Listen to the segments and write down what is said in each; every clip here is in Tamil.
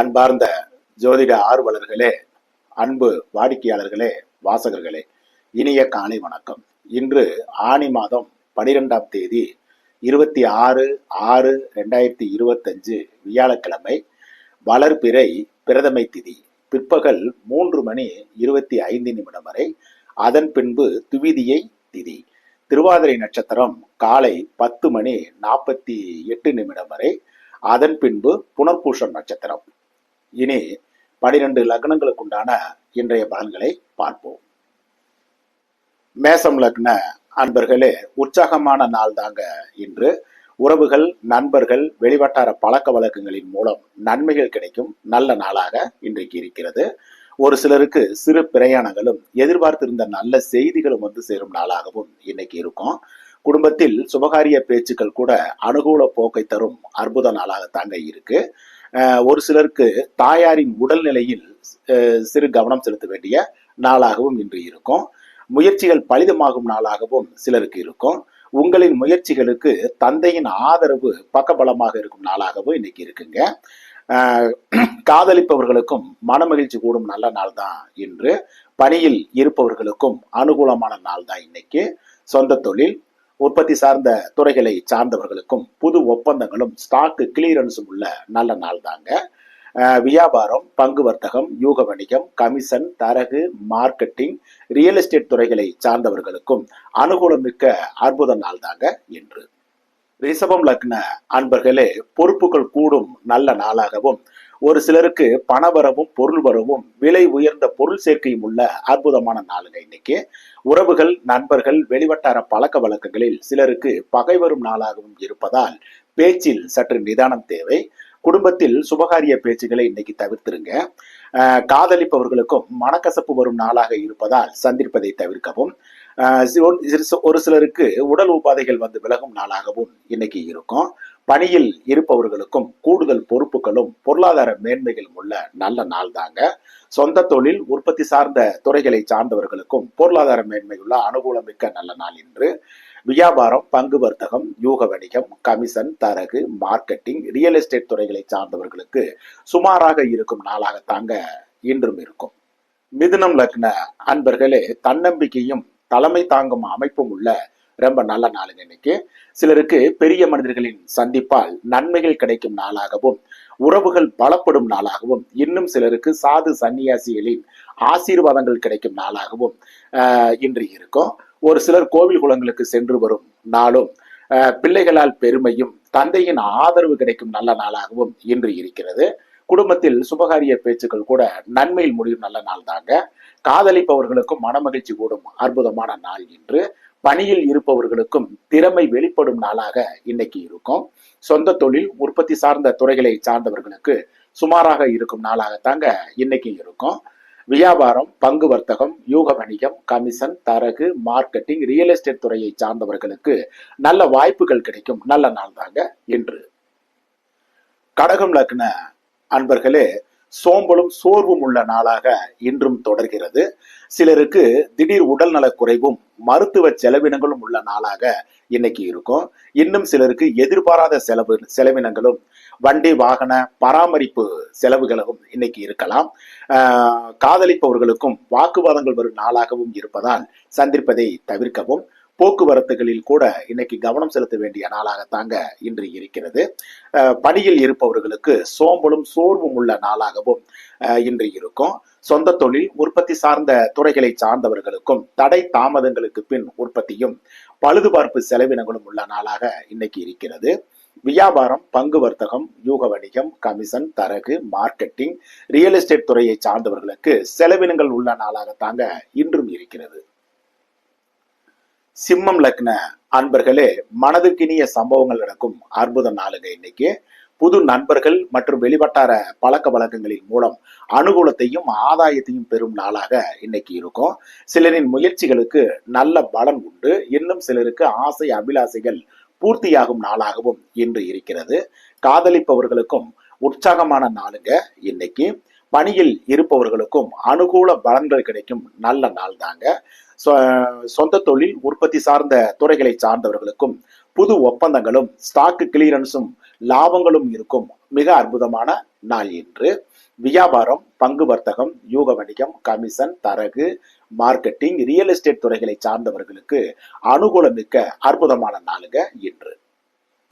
அன்பார்ந்த ஜோதிட ஆர்வலர்களே அன்பு வாடிக்கையாளர்களே வாசகர்களே இனிய காலை வணக்கம். இன்று ஆனி மாதம் பனிரெண்டாம் தேதி இருபத்தி ஆறு ஆறு ரெண்டாயிரத்தி இருபத்தஞ்சு வியாழக்கிழமை வளர்பிறை பிரதமை திதி பிற்பகல் மூன்று மணி இருபத்தி ஐந்து நிமிடம் வரை அதன் பின்பு துவிதியை திதி. திருவாதிரை நட்சத்திரம் காலை பத்து மணி நாற்பத்தி எட்டு நிமிடம் வரை அதன் பின்பு புனர்பூஷம் நட்சத்திரம். இனி பனிரெண்டு லக்னங்களுக்கு உண்டான இன்றைய பலன்களை பார்ப்போம். மேசம் லக்ன அன்பர்களே உற்சாகமான நாள் தாங்க இன்று. உறவுகள் நண்பர்கள் வெளிவட்டார பழக்க வழக்கங்களின் மூலம் நன்மைகள் கிடைக்கும் நல்ல நாளாக இன்றைக்கு இருக்கிறது. ஒரு சிலருக்கு சிறு பிரயாணங்களும் எதிர்பார்த்திருந்த நல்ல செய்திகளும் வந்து சேரும் நாளாகவும் இன்னைக்கு இருக்கும். குடும்பத்தில் சுபகாரிய பேச்சுக்கள் கூட அனுகூல போக்கை தரும் அற்புத நாளாக தாங்க இருக்கு. ஒரு சிலருக்கு தாயாரின் உடல்நிலையில் சிறு கவனம் செலுத்த வேண்டிய நாளாகவும் இன்று இருக்கும். முயற்சிகள் பலிதமாகும் நாளாகவும் சிலருக்கு இருக்கும். உங்களின் முயற்சிகளுக்கு தந்தையின் ஆதரவு பக்கபலமாக இருக்கும் நாளாகவும் இன்னைக்கு இருக்குங்க. காதலிப்பவர்களுக்கும் மனமகிழ்ச்சி கூடும் நல்ல நாள் தான் இன்று. பணியில் இருப்பவர்களுக்கும் அனுகூலமான நாள் தான் இன்னைக்கு. சொந்த தொழில் உற்பத்தி சார்ந்த துறைகளை சார்ந்தவர்களுக்கும் புது ஒப்பந்தங்களும் ஸ்டாக்கு கிளியரன்ஸும் உள்ள நல்ல நாள் தாங்க. வியாபாரம் பங்கு வர்த்தகம் யூக வணிகம் கமிஷன் தரகு மார்க்கெட்டிங் ரியல் எஸ்டேட் துறைகளை சார்ந்தவர்களுக்கும் அனுகூலமிக்க அற்புத நாள் தாங்க என்று ரிஷபம் லக்ன அன்பர்களே பொறுப்புகள் கூடும் நல்ல நாளாகவும் ஒரு சிலருக்கு பணவரவும் பொருள் வரவும் விலை உயர்ந்த பொருள் சேர்க்கையும் உள்ள அற்புதமான நாளுங்க இன்னைக்கு. உறவுகள் நண்பர்கள் வெளிவட்டார பழக்க வழக்கங்களில் சிலருக்கு பகை வரும் நாளாகவும் இருப்பதால் பேச்சில் சற்று நிதானம் தேவை. குடும்பத்தில் சுபகாரிய பேச்சுகளை இன்னைக்கு தவிர்த்துருங்க. காதலிப்பவர்களுக்கும் மனக்கசப்பு வரும் நாளாக இருப்பதால் சந்திப்பதை தவிர்க்கவும். ஒரு ஒரு சிலருக்கு உடல் உபாதைகள் வந்து விலகும் நாளாகவும் இன்னைக்கு இருக்கும். பணியில் இருப்பவர்களுக்கும் கூடுதல் பொறுப்புகளும் பொருளாதார மேன்மைகளும் உள்ள நல்ல நாள் தாங்க சொந்த தொழில் உற்பத்தி சார்ந்த துறைகளை சார்ந்தவர்களுக்கும் பொருளாதார மேன்மையுள்ள அனுகூலமிக்க நல்ல நாள் என்று வியாபாரம் பங்கு வர்த்தகம் யூக வணிகம் கமிஷன் தரகு மார்க்கெட்டிங் ரியல் எஸ்டேட் துறைகளை சார்ந்தவர்களுக்கு சுமாராக இருக்கும் நாளாக தாங்க இன்றும் இருக்கும். மிதுனம் லக்ன அன்பர்களே தன்னம்பிக்கையும் தலைமை தாங்கும் அமைப்பும் உள்ள ரொம்ப நல்ல நாளுங்க இன்னைக்கு. சிலருக்கு பெரிய மனிதர்களின் சந்திப்பால் நன்மைகள் கிடைக்கும் நாளாகவும் உறவுகள் பலப்படும் நாளாகவும் இன்னும் சிலருக்கு சாது சன்னியாசிகளின் ஆசீர்வாதங்கள் கிடைக்கும் நாளாகவும் இன்று இருக்கும். ஒரு சிலர் கோவில் குளங்களுக்கு சென்று வரும் நாளும் ஆஹ், பிள்ளைகளால் பெருமையும் தந்தையின் ஆதரவு கிடைக்கும் நல்ல நாளாகவும் இன்று இருக்கிறது. குடும்பத்தில் சுபகாரிய பேச்சுக்கள் கூட நன்மையில் முடியும் நல்ல நாள் தாங்க காதலிப்பவர்களுக்கும் மனமகிழ்ச்சி கூடும் அற்புதமான நாள் இன்று. பணியில் இருப்பவர்களுக்கும் திறமை வெளிப்படும் நாளாக இன்னைக்கு இருக்கும். சொந்த தொழில் உற்பத்தி சார்ந்த துறைகளை சார்ந்தவர்களுக்கு சுமாராக இருக்கும் நாளாக தாங்க இன்னைக்கு இருக்கும். வியாபாரம் பங்கு வர்த்தகம் யூக வணிகம் கமிஷன் தரகு மார்க்கெட்டிங் ரியல் எஸ்டேட் துறையை சார்ந்தவர்களுக்கு நல்ல வாய்ப்புகள் கிடைக்கும். நல்ல நாள் தாங்க இன்று. கடகம் லக்ன அன்பர்களே சோம்பலும் சோர்வும் உள்ள நாளாக இன்றும் தொடர்கிறது. சிலருக்கு திடீர் உடல் குறைவும் மருத்துவ செலவினங்களும் உள்ள நாளாக இன்னைக்கு இருக்கும். இன்னும் சிலருக்கு எதிர்பாராத செலவு செலவினங்களும் வண்டி வாகன பராமரிப்பு செலவுகளும் இன்னைக்கு இருக்கலாம். ஆஹ் காதலிப்பவர்களுக்கும் வாக்குவாதங்கள் வரும் நாளாகவும் இருப்பதால் சந்திப்பதை தவிர்க்கவும் போக்குவரத்துகளில் கூட இன்னைக்கு கவனம் செலுத்த வேண்டிய நாளாகத்தாங்க இன்று இருக்கிறது. பணியில் இருப்பவர்களுக்கு சோம்பலும் சோர்வும் உள்ள நாளாகவும் இன்று இருக்கும். சொந்த தொழில் உற்பத்தி சார்ந்த துறைகளை சார்ந்தவர்களுக்கும் தடை தாமதங்களுக்கு பின் உற்பத்தியும் பழுதுபார்ப்பு செலவினங்களும் உள்ள நாளாக இன்னைக்கு இருக்கிறது. வியாபாரம் பங்கு வர்த்தகம் யூக வணிகம் கமிஷன் தரகு மார்க்கெட்டிங் ரியல் எஸ்டேட் துறையை சார்ந்தவர்களுக்கு செலவினங்கள் உள்ள நாளாக தாங்க இன்றும் இருக்கிறது. சிம்மம் லக்ன அன்பர்களே மனதுக்கினிய சம்பவங்கள் நடக்கும் அற்புத நாளுங்க இன்னைக்கு. புது நண்பர்கள் மற்றும் வெளிவட்டார பழக்க வழக்கங்களின் மூலம் அனுகூலத்தையும் ஆதாயத்தையும் பெறும் நாளாக இன்னைக்கு இருக்கும். சிலரின் முயற்சிகளுக்கு நல்ல பலன் உண்டு. இன்னும் சிலருக்கு ஆசை அபிலாசைகள் பூர்த்தியாகும் நாளாகவும் இன்று இருக்கிறது. காதலிப்பவர்களுக்கும் உற்சாகமான நாளுங்க இன்னைக்கு. பணியில் இருப்பவர்களுக்கும் அனுகூல பலன்கள் கிடைக்கும். நல்ல நாள் தாங்க. சொந்த தொழில் உற்பத்தி சார்ந்த துறைகளை சார்ந்தவர்களுக்கும் புது ஒப்பந்தங்களும் ஸ்டாக்கு கிளியரன்ஸும் லாபங்களும் இருக்கும். மிக அற்புதமான நாள் இன்று. வியாபாரம் பங்கு வர்த்தகம் யூக வணிகம் கமிஷன் தரகு மார்க்கெட்டிங் ரியல் எஸ்டேட் துறைகளை சார்ந்தவர்களுக்கு அனுகூலமிக்க அற்புதமான நாளுங்க இன்று.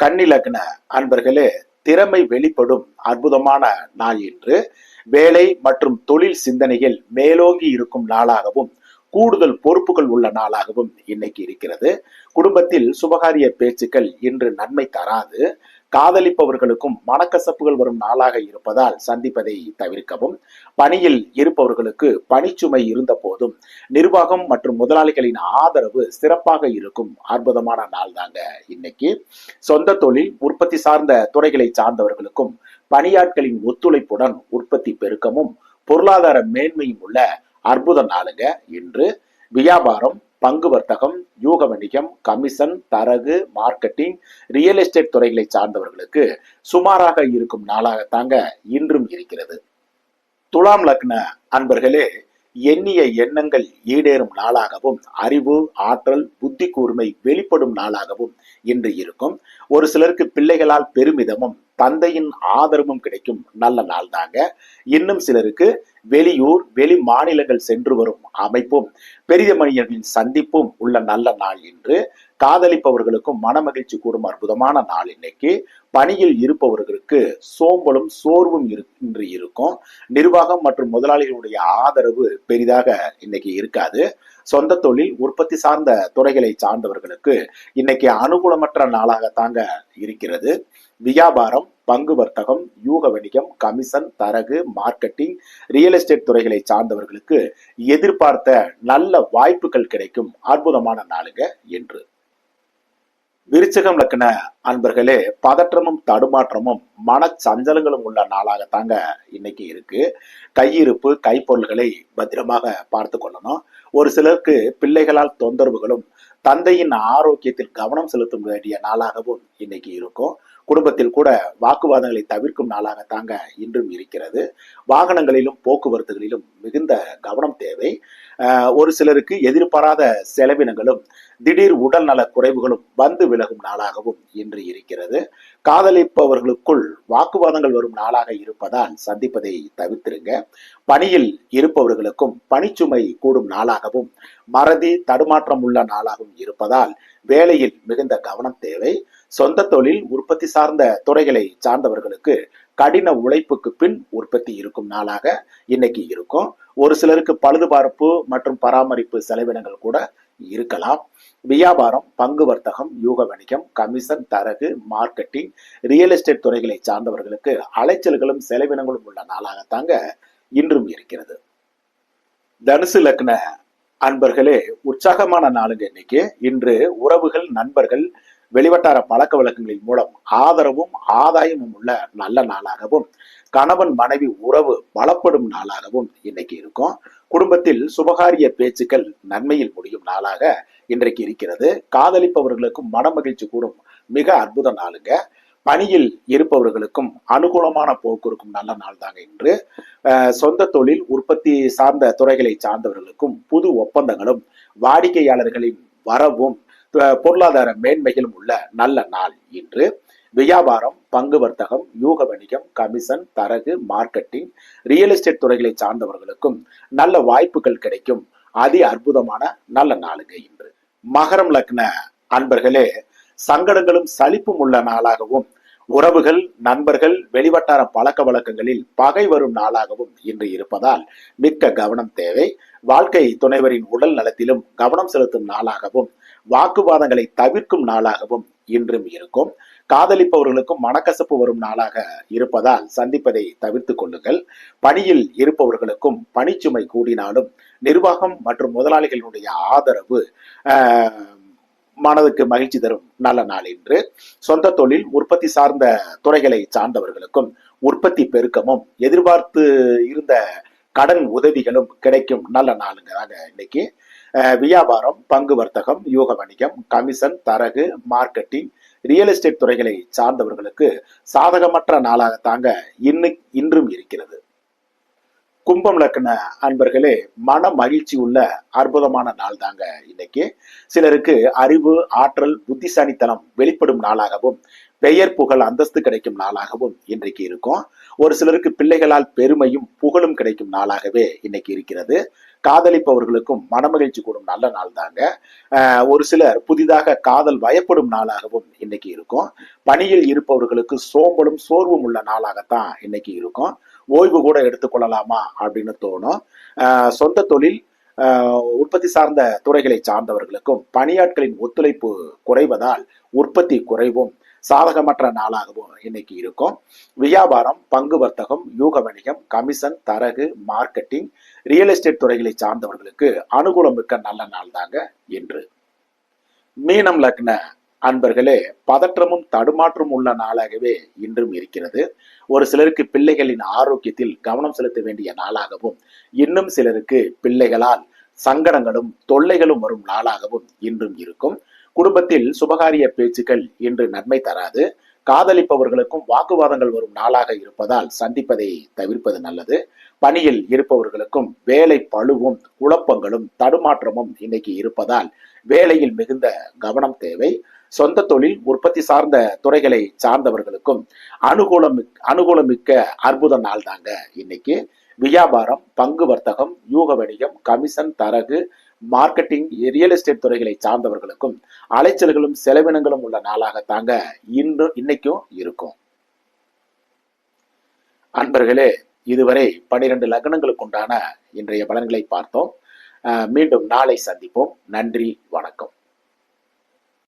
கன்னிலக்ன அன்பர்களே திறமை வெளிப்படும் அற்புதமான நாள் இன்று வேலை மற்றும் தொழில் சிந்தனையில் மேலோங்கி இருக்கும் நாளாகவும் கூடுதல் பொறுப்புகள் உள்ள நாளாகவும் இன்னைக்கு இருக்கிறது. குடும்பத்தில் சுபகாரிய பேச்சுக்கள் இன்று நன்மை தராது. காதலிப்பவர்களுக்கும் மனக்கசப்புகள் வரும் நாளாக இருப்பதால் சந்திப்பதை தவிர்க்கவும். பணியில் இருப்பவர்களுக்கு பணிச்சுமை இருந்த போதும் நிர்வாகம் மற்றும் முதலாளிகளின் ஆதரவு சிறப்பாக இருக்கும். அற்புதமான நாள் தாங்க இன்னைக்கு. சொந்த தொழில் உற்பத்தி சார்ந்த துறைகளை சார்ந்தவர்களுக்கும் பணியாட்களின் ஒத்துழைப்புடன் உற்பத்தி பெருக்கமும் பொருளாதார மேன்மையும் உள்ள அற்புத நாளுங்க இன்று. வியாபாரம் பங்கு வர்த்தகம் யூக வணிகம் கமிஷன் தரகு மார்க்கெட்டிங் ரியல் எஸ்டேட் துறைகளை சார்ந்தவர்களுக்கு சுமாராக இருக்கும் நாளாகத்தாங்க இன்றும் இருக்கிறது. துலாம் லக்ன அன்பர்களே எண்ணிய எண்ணங்கள் ஈடேறும் நாளாகவும் அறிவு ஆற்றல் புத்தி கூர்மை வெளிப்படும் நாளாகவும் இன்று இருக்கும். ஒரு சிலருக்கு பிள்ளைகளால் பெருமிதமும் தந்தையின் ஆதரவும் கிடைக்கும். நல்ல நாள் தாங்க. இன்னும் சிலருக்கு வெளியூர் வெளி மாநிலங்கள் சென்று வரும் அமைப்பும் பெரிய மனிதர்களின் சந்திப்பும் உள்ள நல்ல நாள் என்று காதலிப்பவர்களுக்கும் மனமகிழ்ச்சி கூடும் அற்புதமான நாள் இன்னைக்கு. பணியில் இருப்பவர்களுக்கு சோம்பலும் சோர்வும் இரு- இன்று இருக்கும். நிர்வாகம் மற்றும் முதலாளிகளுடைய ஆதரவு பெரிதாக இன்னைக்கு இருக்காது. சொந்த தொழில் உற்பத்தி சார்ந்த துறைகளை சார்ந்தவர்களுக்கு இன்னைக்கு அனுகூலமற்ற நாளாக தாங்க இருக்கிறது. வியாபாரம் பங்கு வர்த்தகம் யூக வணிகம் கமிஷன் தரகு மார்க்கெட்டிங் ரியல் எஸ்டேட் துறைகளை சார்ந்தவர்களுக்கு எதிர்பார்த்த நல்ல வாய்ப்புகள் கிடைக்கும். அற்புதமான நாளுங்க என்று. விருச்சகம் லக்கண அன்பர்களே பதற்றமும் தடுமாற்றமும் மனச்சஞ்சலங்களும் உள்ள நாளாக தாங்க இன்னைக்கு இருக்கு. கையிருப்பு கைப்பொருள்களை பத்திரமாக பார்த்து கொள்ளணும். ஒரு சிலருக்கு பிள்ளைகளால் தொந்தரவுகளும் தந்தையின் ஆரோக்கியத்தில் கவனம் செலுத்த வேண்டிய நாளாகவும் இன்னைக்கு இருக்கும். குடும்பத்தில் கூட வாக்குவாதங்களை தவிர்க்கும் நாளாக தாங்க இன்றும் இருக்கிறது. வாகனங்களிலும் போக்குவரத்துகளிலும் மிகுந்த கவனம் தேவை. ஒரு சிலருக்கு எதிர்பாராத செலவினங்களும் திடீர் உடல் நல குறைவுகளும் வந்து விலகும் நாளாகவும் இன்று இருக்கிறது. காதலிப்பவர்களுக்குள் வாக்குவாதங்கள் வரும் நாளாக இருப்பதால் சந்திப்பதை தவிர்த்திருங்க. பணியில் இருப்பவர்களுக்கும் பணிச்சுமை கூடும் நாளாகவும் மறதி தடுமாற்றம் உள்ள நாளாகவும் இருப்பதால் வேலையில் மிகுந்த கவனம் தேவை. சொந்த தொழில் உற்பத்தி சார்ந்த துறைகளை சார்ந்தவர்களுக்கு கடின உழைப்புக்கு பின் உற்பத்தி இருக்கும் நாளாக இன்னைக்கு இருக்கும். ஒரு சிலருக்கு பழுதுபார்ப்பு மற்றும் பராமரிப்பு செலவினங்கள் கூட இருக்கலாம். வியாபாரம் பங்கு வர்த்தகம் யூக வணிகம் கமிஷன் தரகு மார்க்கெட்டிங் ரியல் எஸ்டேட் துறைகளை சார்ந்தவர்களுக்கு அலைச்சல்களும் செலவினங்களும் உள்ள நாளாகத்தாங்க இன்றும் இருக்கிறது. தனுசு லக்ன அன்பர்களே உற்சாகமான நாளுங்க இன்னைக்கு. இன்று உறவுகள் நண்பர்கள் வெளிவட்டார பழக்க வழக்கங்களின் மூலம் ஆதரவும் ஆதாயமும் உள்ள நல்ல நாளாகவும் கணவன் மனைவி உறவு பலப்படும் நாளாகவும் இன்னைக்கு இருக்கும். குடும்பத்தில் சுபகாரிய பேச்சுக்கள் நன்மையில் முடியும் நாளாக இன்றைக்கு இருக்கிறது. காதலிப்பவர்களுக்கும் மனமகிழ்ச்சி கூடும் மிக அற்புத நாளுங்க. பணியில் இருப்பவர்களுக்கும் அனுகூலமான போக்கு இருக்கும் நல்ல நாள் தாங்க இன்று சொந்த தொழில் உற்பத்தி சார்ந்த துறைகளை சார்ந்தவர்களுக்கும் புது ஒப்பந்தங்களும் வாடிக்கையாளர்களின் வரவும் பொருளாதார மேன்மைகளும் உள்ள நல்ல நாள் இன்று. வியாபாரம் பங்கு வர்த்தகம் யூக வணிகம் கமிஷன் தரகு மார்க்கெட்டிங் ரியல் எஸ்டேட் துறைகளை சார்ந்தவர்களுக்கும் நல்ல வாய்ப்புகள் கிடைக்கும். அதி அற்புதமான நல்ல நாளுங்க இன்று. மகரம் லக்ன அன்பர்களே சங்கடங்களும் சலிப்பும் உள்ள நாளாகவும் உறவுகள் நண்பர்கள் வெளிவட்டார பழக்க வழக்கங்களில் பகை வரும் நாளாகவும் இன்று இருப்பதால் மிக்க கவனம் தேவை. வாழ்க்கை துணைவரின் உடல் நலத்திலும் கவனம் செலுத்தும் நாளாகவும் வாக்குவாதங்களை தவிர்க்கும் நாளாகவும் இன்றும் இருக்கும். காதலிப்பவர்களுக்கும் மனக்கசப்பு வரும் நாளாக இருப்பதால் சந்திப்பதை தவிர்த்து கொள்ளுங்கள். பணியில் இருப்பவர்களுக்கும் பணிச்சுமை கூடினாலும் நிர்வாகம் மற்றும் முதலாளிகளுடைய ஆதரவு ஆஹ், மனதுக்கு மகிழ்ச்சி தரும் நல்ல நாள் என்று சொந்த தொழில் உற்பத்தி சார்ந்த துறைகளை சார்ந்தவர்களுக்கும் உற்பத்தி பெருக்கமும் எதிர்பார்த்து இருந்த கடன் உதவிகளும் கிடைக்கும் நல்ல நாளுங்கிறாங்க இன்னைக்கு. வியாபாரம் பங்கு வர்த்தகம் யூக வணிகம் கமிஷன் தரகு மார்க்கெட்டிங் ரியல் எஸ்டேட் துறைகளை சார்ந்தவர்களுக்கு சாதகமற்ற நாளாக தாங்க இன்னும் இன்றும் இருக்கிறது. கும்பம் லக்ன அன்பர்களே மன மகிழ்ச்சி உள்ள அற்புதமான நாள் தாங்க இன்னைக்கு. சிலருக்கு அறிவு ஆற்றல் புத்திசாலித்தனம் வெளிப்படும் நாளாகவும் பெயர் புகழ் அந்தஸ்து கிடைக்கும் நாளாகவும் இன்றைக்கு இருக்கும். ஒரு சிலருக்கு பிள்ளைகளால் பெருமையும் புகழும் கிடைக்கும் நாளாகவே இன்னைக்கு இருக்கிறது. காதலிப்பவர்களுக்கும் மனமகிழ்ச்சி கூடும் நல்ல நாள் தாங்க. ஒரு சிலர் புதிதாக காதல் வயப்படும் நாளாகவும் இன்னைக்கு இருக்கும். பணியில் இருப்பவர்களுக்கு சோம்பலும் சோர்வும் உள்ள நாளாகத்தான் இன்னைக்கு இருக்கும். ஓய்வு கூட எடுத்துக்கொள்ளலாமா அப்படின்னு தோணும். சொந்த தொழில் உற்பத்தி சார்ந்த துறைகளை சார்ந்தவர்களுக்கும் பணியாட்களின் ஒத்துழைப்பு குறைவதால் உற்பத்தி குறைவும் சாதகமற்ற நாளாகவும் இன்னைக்கு இருக்கும். வியாபாரம் பங்கு வர்த்தகம் யூக வணிகம் கமிஷன் தரகு மார்க்கெட்டிங் ரியல் எஸ்டேட் துறைகளை சார்ந்தவர்களுக்கு அனுகூலம் மிக்க நல்ல நாள் தாங்க என்று மீனம் லக்ன அன்பர்களே பதற்றமும் தடுமாற்றம் உள்ள நாளாகவே இன்றும் இருக்கிறது. ஒரு சிலருக்கு பிள்ளைகளின் ஆரோக்கியத்தில் கவனம் செலுத்த வேண்டிய நாளாகவும் இன்னும் சிலருக்கு பிள்ளைகளால் சங்கடங்களும் தொல்லைகளும் வரும் நாளாகவும் இன்றும் இருக்கும். குடும்பத்தில் சுபகாரிய பேச்சுக்கள் இன்று நன்மை தராது. காதலிப்பவர்களுக்கும் வாக்குவாதங்கள் வரும் நாளாக இருப்பதால் சந்திப்பதை தவிர்ப்பது நல்லது. பணியில் இருப்பவர்களுக்கும் வேலை பழுவும் குழப்பங்களும் தடுமாற்றமும் இன்னைக்கு இருப்பதால் வேலையில் மிகுந்த கவனம் தேவை. சொந்த தொழில் உற்பத்தி சார்ந்த துறைகளை சார்ந்தவர்களுக்கும் அனுகூலம் அனுகூலமிக்க அற்புத நாள் தாங்க இன்னைக்கு. வியாபாரம் பங்கு வர்த்தகம் யூக வணிகம் கமிஷன் தரகு மார்க்கெட்டிங் ரியல் எஸ்டேட் துறைகளை சார்ந்தவர்களுக்கும் அலைச்சல்களும் செலவினங்களும் உள்ள நாளாக தாங்க இன்று இன்னைக்கும் இருக்கும். அன்பர்களே இதுவரை பனிரெண்டு லக்னங்களுக்கு உண்டான இன்றைய பலன்களை பார்த்தோம். மீண்டும் நாளை சந்திப்போம். நன்றி வணக்கம்.